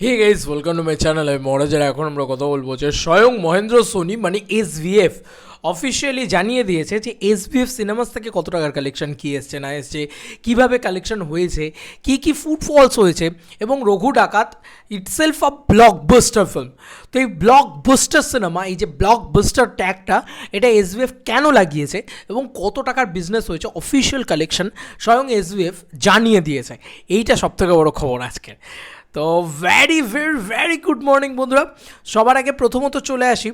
Hey guys welcome to my channel আমি মহারাজার এখন আমরা কথা বলব যে স্বয়ং মহেন্দ্র সোনি মানে এস ভিএফ অফিসিয়ালি জানিয়ে দিয়েছে যে এস ভিএফ সিনেমাস থেকে কত টাকার কালেকশন কী এসছে, না এসছে, কীভাবে কালেকশন হয়েছে, কী কী ফুটফলস হয়েছে এবং রঘু ডাকাত ইটসেলফ আ ব্লকবাস্টার ফিল্ম তো এই ব্লকবাস্টার সিনেমা এই যে ব্লকবাস্টার ট্যাগটা এটা এসবিএফ কেন লাগিয়েছে এবং কত টাকার বিজনেস হয়েছে অফিসিয়াল কালেকশন স্বয়ং এসবিএফ জানিয়ে দিয়েছে। এইটা সবথেকে বড় খবর আজকে তো very very very good morning বন্ধুরা। সবার আগে প্রথমত চলে আসি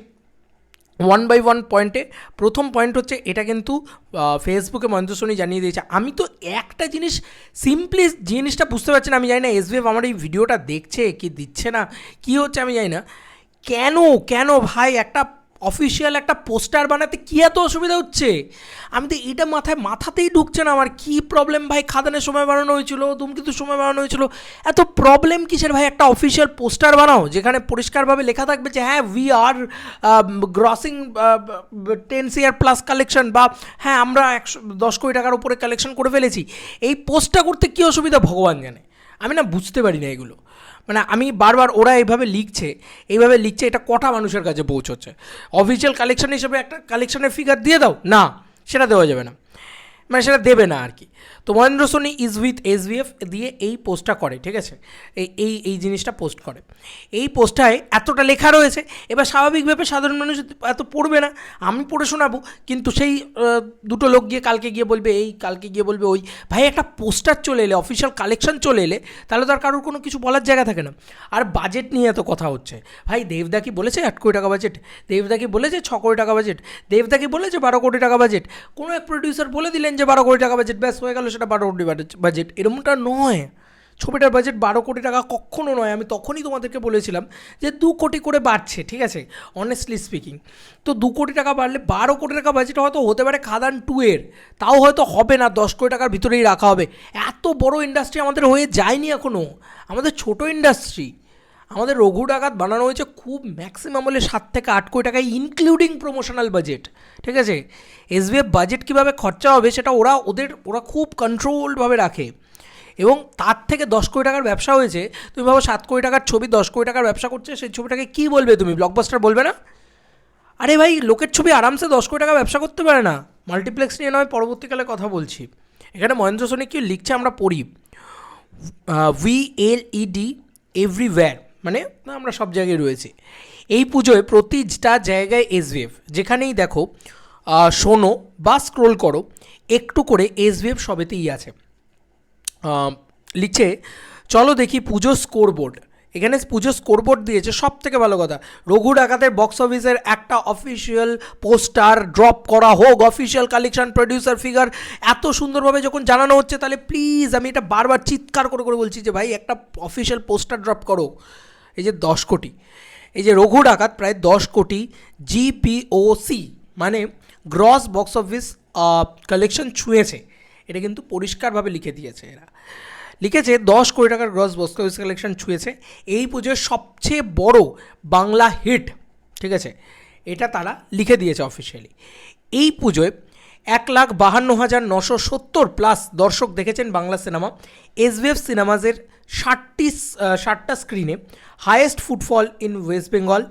ওয়ান বাই ওয়ান পয়েন্টে প্রথম পয়েন্ট হচ্ছে, এটা কিন্তু ফেসবুকে মহেন্দ্র সোনি জানিয়ে দিয়েছে। আমি তো একটা জিনিস সিম্পলি জিনিসটা বুঝতে পারছি না, আমি জানি না এসবিএফ আমার এই ভিডিওটা দেখছে কি দিচ্ছে না, কি হচ্ছে আমি জানি না। কেন কেন ভাই, একটা অফিসিয়াল একটা পোস্টার বানাতে কী এত অসুবিধা হচ্ছে? আমি তো এটা মাথায়, মাথাতেই ঢুকছে না আমার। কী প্রবলেম ভাই? খাদানের সময় বানানো হয়েছিল ধূমকেতুর সময় বানানো হয়েছিল। এত প্রবলেম কিসের ভাই? একটা অফিসিয়াল পোস্টার বানাও, যেখানে পরিষ্কারভাবে লেখা থাকবে যে হ্যাঁ we are grossing ten CR plus collection বা হ্যাঁ আমরা একশো, দশ কোটি টাকার উপরে কালেকশন করে ফেলেছি। এই পোস্টটা করতে কী অসুবিধা? ভগবান জানে। আমি না বুঝতে পারি না এগুলো। মানে আমি বারবার ওরা এইভাবে লিখছে এইভাবে লিখছে, এটা কটা মানুষের কাছে পৌঁছচ্ছে? অফিসিয়াল কালেকশন হিসেবে একটা কালেকশনের ফিগার দিয়ে দাও? না, সেটা দেওয়া যাবে না। মানে সেটা দেবে না আর কি তো মহেন্দ্র সোনি ইজ উইথ এসভিএফ দিয়ে এই পোস্টটা করে, ঠিক আছে? এই এই এই জিনিসটা পোস্ট করে। এই পোস্টটায় এতটা লেখা রয়েছে, এবার স্বাভাবিকভাবে সাধারণ মানুষ এত পড়বে না, আমি পড়ে শোনাবো, কিন্তু সেই দুটো লোক গিয়ে কালকে গিয়ে বলবে এই, কালকে গিয়ে বলবে ওই। ভাই, একটা পোস্টার চলে এলে অফিসিয়াল কালেকশন চলে এলে, তাহলে তো আর কারোর কোনো কিছু বলার জায়গা থাকে না। আর বাজেট নিয়ে এত কথা হচ্ছে। ভাই দেবদা কি বলেছে আট কোটি টাকা বাজেট দেবদা কি বলেছে ছ কোটি টাকা বাজেট দেবদা কি বলেছে বারো কোটি টাকা বাজেট কোনো এক প্রডিউসার বলে দিলেন যে বারো কোটি টাকা বাজেট ব্যাস হয়ে গেল সেটা বারো কোটি বাজেট এরকমটা নয়। ছবিটার বাজেট বারো কোটি টাকা কখনো নয়। আমি তখনই তোমাদেরকে বলেছিলাম যে দু কোটি করে বাড়ছে, ঠিক আছে? অনেস্টলি স্পিকিং তো দু কোটি টাকা বাড়লে বারো কোটি টাকা বাজেট হয়তো হতে পারে খাদান টু এর। তাও হয়তো হবে না, দশ কোটি টাকার ভিতরেই রাখা হবে। এত বড় ইন্ডাস্ট্রি আমাদের হয়ে যায়নি এখনও আমাদের ছোট ইন্ডাস্ট্রি আমাদের রঘু ডাকাত বানানো হয়েছে খুব ম্যাক্সিমাম হলে সাত থেকে আট কোটি টাকা ইনক্লুডিং প্রমোশনাল বাজেট ঠিক আছে? এসবিএফ বাজেট কীভাবে খরচা হবে সেটা ওরা ওদের, ওরা খুব কন্ট্রোলডভাবে রাখে। এবং তার থেকে দশ কোটি টাকার ব্যবসা হয়েছে, তুমি ভাবো সাত কোটি টাকার ছবি, দশ কোটি টাকার ব্যবসা করছে, সেই ছবিটাকে কী বলবে তুমি? ব্লকবাস্টার বলবে না? আরে ভাই, লোকের ছবি আরামসে দশ কোটি টাকা ব্যবসা করতে পারে না। মাল্টিপ্লেক্স নিয়ে নয় পরবর্তীকালে কথা বলছি। এখানে মহেন্দ্র সোনি কি লিখছে আমরা পড়ি। ভি এল ইডি এভরিওয়্যার মানে আমরা সব জায়গায় রয়েছি। এই পুজোয় প্রতিটা জায়গায় এসভিএফ যেখানেই দেখো শোনো বা স্ক্রোল করো, একটু করে এসভিএফ সবেতেই আছে। লিখছে চলো দেখি পুজো স্কোরবোর্ড এখানে পুজো স্কোরবোর্ড দিয়েছে সব থেকে ভালো কথা। রঘু ডাকাতের বক্স অফিসের একটা অফিসিয়াল পোস্টার ড্রপ করা হোক অফিসিয়াল কালেকশন প্রডিউসার ফিগার এত সুন্দরভাবে যখন জানানো হচ্ছে, তাহলে প্লিজ আমি এটা বারবার চিৎকার করে করে বলছি যে ভাই, একটা অফিসিয়াল পোস্টার ড্রপ করো। এই যে দশ কোটি, এই যে রঘু ডাকাত প্রায় দশ কোটি জিপিওসি মানে গ্রস বক্স অফিস কালেকশন ছুঁয়েছে। এটা কিন্তু পরিষ্কারভাবে লিখে দিয়েছে এরা। লিখেছে দশ কোটি টাকার গ্রস বক্স অফিস কালেকশন ছুঁয়েছে। এই পুজোর সবচেয়ে বড় বাংলা হিট ঠিক আছে? এটা তারা লিখে দিয়েছে অফিসিয়ালি এই পুজোয় এক লাখ বাহান্ন হাজার নশো সত্তর প্লাস দর্শক দেখেছেন বাংলা সিনেমা এসবিএফ সিনেমাজের ষাটটি ষাটটা স্ক্রিনে highest footfall in West Bengal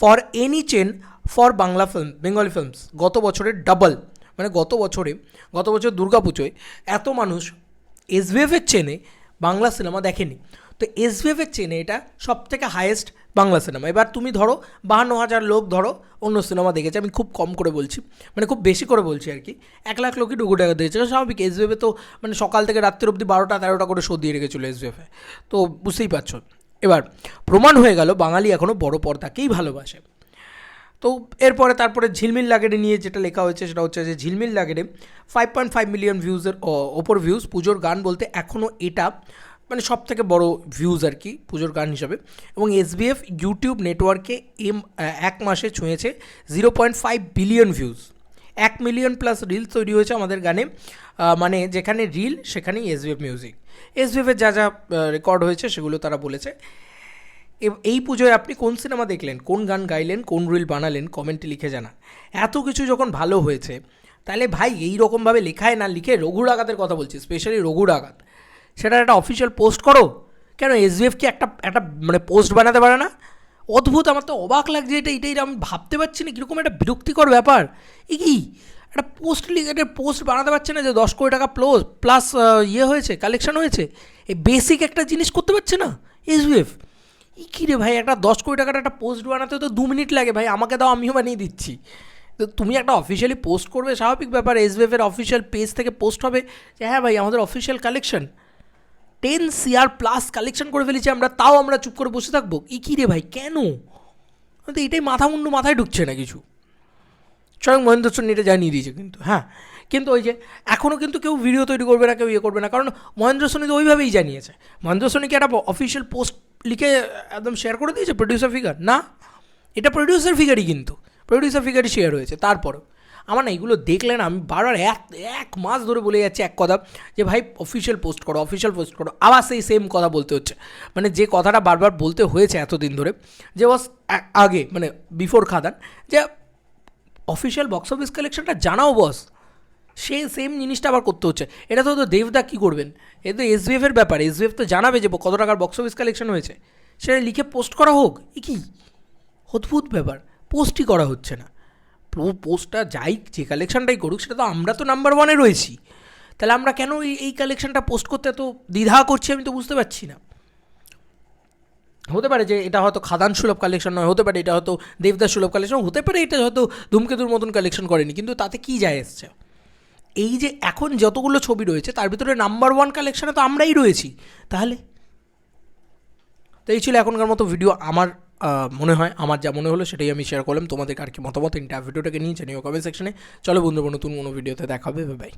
for any chain for Bangla film Bengali films গত বছরের ডাবল মানে গত বছরে, গত বছর দুর্গাপুজোয় এত মানুষ এসবিএফের চেনে বাংলা সিনেমা দেখেনি। তো এসভিএফের চেনে এটা সব থেকে হায়েস্ট বাংলা সিনেমা এবার তুমি ধরো, বাহান্ন হাজার লোক ধরো, অন্য সিনেমা দেখেছে, আমি খুব কম করে বলছি মানে খুব বেশি করে বলছি আর কি। এক লাখ লোকই ডুগু টাকা দেখেছে স্বাভাবিক। এসভিএফে তো মানে সকাল থেকে রাত্রির অবধি বারোটা, তেরোটা করে শো দিয়ে রেখেছিলো এসভিএফে তো বুঝতেই পারছ। এবার, প্রমাণ হয়ে গেল, বাঙালি এখনও বড় পর্দাকেই ভালোবাসে। তো এরপরে তারপরে ঝিলমিল লাগেডে নিয়ে যেটা লেখা হয়েছে, সেটা হচ্ছে যে ঝিলমিল লাগেডে ফাইভ পয়েন্ট ফাইভ মিলিয়ন ভিউজের ওপর ভিউজ পুজোর গান বলতে এখনও এটা মানে সব থেকে বড় ভিউজ আর কি পুজোর গান হিসাবে। এবং এসবিএফ ইউটিউব নেটওয়ার্কে এম এক মাসে ছুঁয়েছে zero point five billion views এক মিলিয়ন প্লাস রিল তৈরি হয়েছে আমাদের গানে। মানে যেখানে রিল সেখানেই এসবিএফ মিউজিক এসবিএফের যা যা রেকর্ড হয়েছে সেগুলো তারা বলেছে। এই পুজোয় আপনি কোন সিনেমা দেখলেন? কোন গান গাইলেন? কোন রিল বানালেন? কমেন্টে লিখে জানান। এত কিছু যখন ভালো হয়েছে, তাহলে ভাই এই রকমভাবে লেখায় না লিখে রঘু ডাকাতের কথা বলছি স্পেশালি রঘু ডাকাত সেটা একটা অফিসিয়াল পোস্ট করো। কেন এসবিএফ কি একটা একটা মানে পোস্ট বানাতে পারে না? অদ্ভুত, আমার তো অবাক লাগছে এটা, এটাই আমি ভাবতে পারছি না, কীরকম একটা বিরক্তিকর ব্যাপার। এ কি? একটা পোস্ট লিখে পোস্ট বানাতে পারছে না যে দশ কোটি টাকা প্লাস প্লাস ইয়ে হয়েছে কালেকশন হয়েছে। এই বেসিক একটা জিনিস করতে পারছে না এসবিএফ ই কী রে ভাই, একটা দশ কোটি টাকার একটা পোস্ট বানাতে তো দু মিনিট লাগে ভাই, আমাকে দাও, আমিও বানিয়ে দিচ্ছি। তো তুমি একটা অফিসিয়ালি পোস্ট করবে, স্বাভাবিক ব্যাপার এসবিএফের অফিসিয়াল পেজ থেকে পোস্ট হবে যে হ্যাঁ ভাই, আমাদের official collection ten CR plus collection করে ফেলেছি আমরা, তাও আমরা চুপ করে বসে থাকব। ই কী রে ভাই, কেন? তো এটাই মাথা মুন্ডু মাথায় ঢুকছে না কিছু। স্বয়ং মহেন্দ্র সোনি এটা জানিয়ে দিয়েছে কিন্তু হ্যাঁ। কিন্তু ওই যে এখনও কিন্তু কেউ ভিডিও তৈরি করবে না, কেউ ইয়ে করবে না, কারণ মহেন্দ্র সোনি তো ওইভাবেই জানিয়েছে। মহেন্দ্র সোনিকে একটা অফিসিয়াল পোস্ট লিখে একদম শেয়ার করে দিয়েছে? প্রডিউসার ফিগার না। এটা প্রডিউসার ফিগারই কিন্তু প্রডিউসার ফিগারই শেয়ার হয়েছে, তারপরও। আমার না এগুলো দেখলে না আমি বারবার এক এক মাস ধরে বলে যাচ্ছি এক কথা, যে ভাই অফিসিয়াল পোস্ট করো অফিসিয়াল পোস্ট করো, আবার সেই সেম কথা বলতে হচ্ছে। মানে যে কথাটা বারবার বলতে হয়েছে এতদিন ধরে, যে বস আগে মানে বিফোর খাদান, যে অফিসিয়াল বক্স অফিস কালেকশনটা জানাও বস সে সেম জিনিসটা আবার করতে হচ্ছে। এটা তো দেবদা কী করবেন? এ তো এসবিএফ এর ব্যাপার এসবিএফ তো জানাবে যে কত টাকার বক্স অফিস কালেকশন হয়েছে। সেটা লিখে পোস্ট করা হোক, এ কি? অদ্ভুত ব্যাপার। পোস্টই করা হচ্ছে না। পোস্টটা যাই, যে কালেকশনটাই করুক, সেটা তো আমরা তো নাম্বার ওয়ানে রয়েছি। তাহলে আমরা কেন এই এই কালেকশনটা পোস্ট করতে এত দ্বিধা করছি আমি তো বুঝতে পারছি না। হতে পারে যে এটা হয়তো খাদান সুলভ কালেকশন নয়, হতে পারে এটা হয়তো দেবদাস সুলভ কালেকশন হতে পারে এটা হয়তো ধূমকেতুর মতন কালেকশন করেনি, কিন্তু তাতে কী যায় এসছে? এই যে এখন যতগুলো ছবি রয়েছে, তার ভিতরে নাম্বার ওয়ান কালেকশনে তো আমরাই রয়েছি। তাহলে? তো এই ছিল এখনকার মতো ভিডিও আমার মনে হয়, আমার যা মনে হলো সেটাই আমি শেয়ার করলাম। তোমাদের আর কি মতামত ইন্টার ভিডিওটাকে নিয়ে জানিও কমেন্ট সেকশনে চলো বন্ধুরা, নতুন কোনো ভিডিওতে দেখাবে বাই